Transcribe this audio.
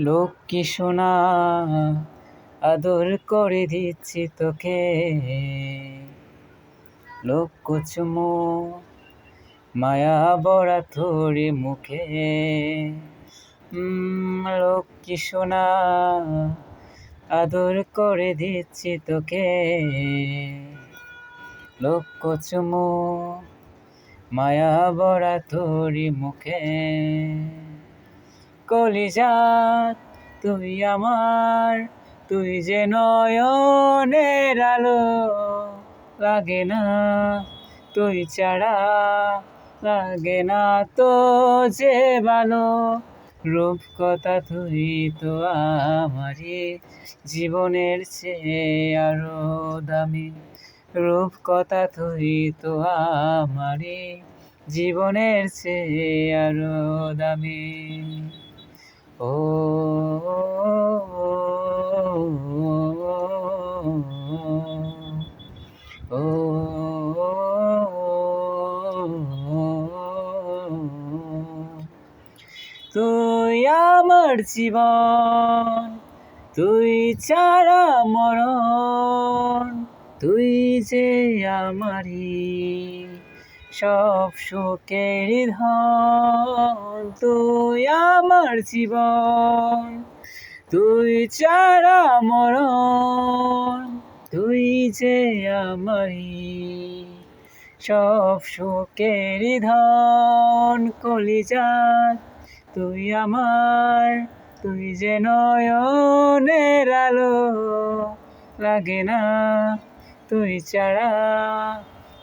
লক্ষ্মী সোনা? আদর করে দিচ্ছি তোকে। লক্ষ চুমো মায়া বড়া তোরে মুখে। লক্ষ্মী সোনা? আদর করে দিচ্ছি তোকে। লক্ষ চুমো মায়া বড়া তোরি মুখে। কলিজাত তুই আমার তুই যে নয়নের আলো, লাগে না, তুই ছাড়া লাগে না তো যে ভালো রূপ কথা তুই তো আমারই জীবনের চেয়ে আরও দামি। রূপ কথা তুই তো আমারই জীবনের চেয়ে আরও দামি। তুই আমার জীবন তুই ছাড়া মরণ তুই যে আমারই সব সুখের ধন, তুই আমার জীবন, তুই ছাড়া মরণ, তুই যে আমারই সব সুখের ধন কলিজার, তুই আমার, তুই যে নয়নের আলো, লাগে না তুই ছাড়া।